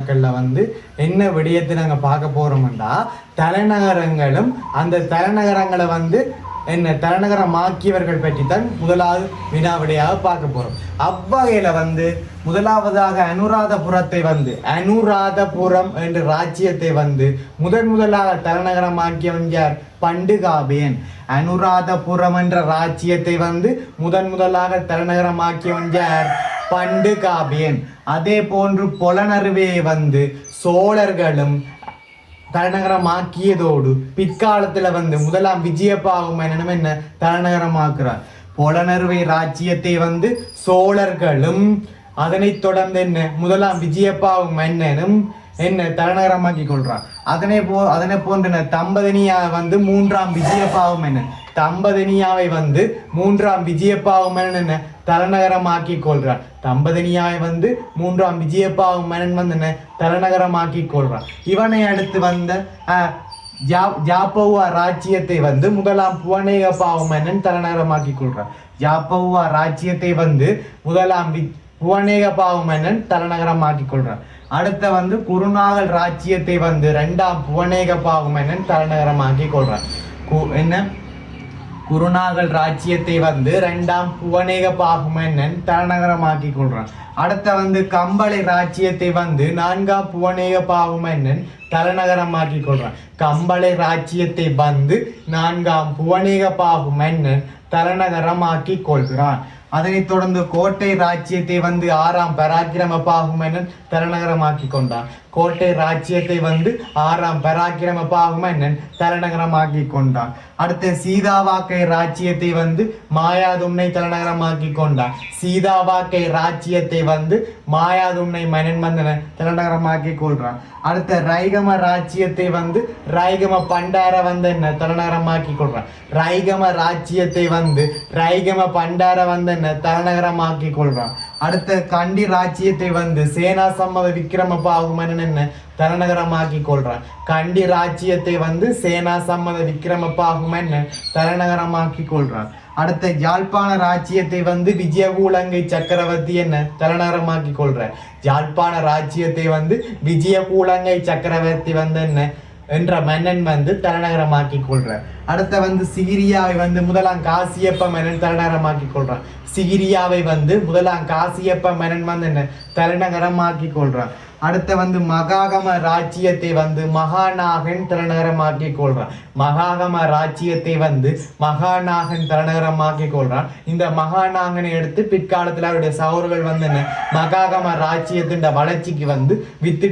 நாட்களில் வந்து என்ன விடயத்தை நாங்கள் பார்க்க போகிறோம்னா தலைநகரங்களும் அந்த தலைநகரங்களை வந்து என்ன தலைநகரமாக்கியவர்கள் பற்றி தான் முதலாவது வினாவிடையாக பார்க்க போகிறோம் அவ்வகையில் வந்து முதலாவதாக அனுராதபுரத்தை வந்து அனுராதபுரம் என்ற ராஜ்யத்தை வந்து முதன் முதலாக தலைநகரமாக்கியவன் யார்? பண்டுகாபியன். அனுராதபுரம் என்ற ராஜ்யத்தை வந்து முதன் முதலாக தலைநகரமாக்கியவன் யார்? பண்டுகாபியன் அதே போன்று பொலனருவே வந்து சோழர்களும் தலைநகரமாக்கியதோடு பிற்காலத்தில் வந்து முதலாம் விஜயபாகும் என்னனும் என்ன? தலைநகரமாக்குறார். பொலனறுவை ராஜ்யத்தை வந்து சோழர்களும் அதனைத் தொடர்ந்து என்ன? முதலாம் விஜயபாகும் மன்னனும் என்ன தலைநகரமாக்கி கொள்றான் அதனை போ அதனை போன்ற தம்பதனியா வந்து மூன்றாம் விஜயப்பாவும் என்ன தம்பதனியாவை வந்து மூன்றாம் விஜயப்பாவும் என்ன? தலைநகரமாக்கி கொள்றான் தம்பதனியாவை வந்து மூன்றாம் விஜயப்பாவும் மன்னன் வந்து என்ன? தலைநகரமாக்கி கொள்றான் இவனை அடுத்து வந்த ஜா- ஜாப்பவுவா ராஜ்யத்தை வந்து முதலாம் புவனேக மன்னன் தலைநகரமாக்கி கொள்றான் ஜாப்பவுவா ராஜ்யத்தை வந்து முதலாம் வி புவனேக பாவம் மன்னன் தலைநகரமாக்கி அடுத்த வந்து குருநாகல் ராஜ்யத்தை வந்து ரெண்டாம் புவனேக பாவம் மன்னன் தலைநகரமாக்கி கு- என்ன? குருநாகல் ராஜ்யத்தை வந்து ரெண்டாம் புவனேக பாகுமன்னன் தலைநகரமாக்கி கொள்றான் அடுத்த வந்து கம்பளை ராஜ்யத்தை வந்து நான்காம் புவனேக பாகுமன்னன் தலைநகரமாக்கி கொள்றான் கம்பளை ராஜ்யத்தை வந்து நான்காம் புவனேக பாகுமன்னன் தலைநகரமாக்கி கொள்கிறான் அதனைத் தொடர்ந்து கோட்டை ராஜ்யத்தை வந்து ஆறாம் பராக்கிரம பாகுமன்னன் தலைநகரமாக்கி கொண்டான் கோட்டை ராஜ்யத்தை வந்து ஆறாம் பராக்கிரம பாகுமன்னன் தலைநகரமாக்கி கொண்டான் அடுத்து சீதாவாக்கை ராஜ்யத்தை வந்து மாயாதும்னை தலைநகரமாக்கி கொண்டான் சீதாவாக்கை ராஜ்யத்தை வந்து மாயாதும்னை மன்னன் மன்னன் தலைநகரமாக்கி கொள்றான் அடுத்த ரைகம ராஜ்யத்தை வந்து ரைகம பண்டார வந்து என்ன தலைநகரமாக்கி கொள்றான் ரைகம ராஜ்யத்தை வந்து ரைகம பண்டார வந்து என்ன தலைநகரமாக்கி கொள்றான் அடுத்த கண்டி ராஜ்யத்தை வந்து சேனா சம்மத விக்ரம பாகுமன்னன் என்ன தலைநகரமாக்கி கொள்றான் கண்டி ராஜ்யத்தை வந்து சேனா சம்மத விக்ரம பாகுமன் தலைநகரமாக்கி கொள்றான் அடுத்த யாழ்ப்பாண ராஜ்யத்தை வந்து விஜயகூலங்கை சக்கரவர்த்தி என்ன தலைநகரமாக்கி கொள்ற யாழ்ப்பாண ராஜ்யத்தை வந்து விஜயகூலங்கை சக்கரவர்த்தி வந்து என்ன என்ற மன்னன் வந்து தலைநகரமாக்கி கொள்றார். அடுத்த வந்து சிகிரியாவை வந்து முதலாம் காசியப்ப மன்னன் தலைநகரமாக்கி கொள்றான். சிகிரியாவை வந்து முதலாம் காசியப்ப மன்னன் வந்து என்ன? தலைநகரமாக்கி கொள்றான். அடுத்த வந்து மகாகம ராஜ்யத்தை வந்து மகாநாகன் தலைநகரமாக்கி கொள்றான். மகாகம ராஜ்யத்தை வந்து மகாநாகன் தலைநகரமாக்கி கொள்றான். இந்த மகாநாகனை எடுத்து பிற்காலத்தில் அவருடைய சகோதரர்கள் வந்து என்ன? மகாகம ராஜ்யத்தின் வளர்ச்சிக்கு வந்து வித்து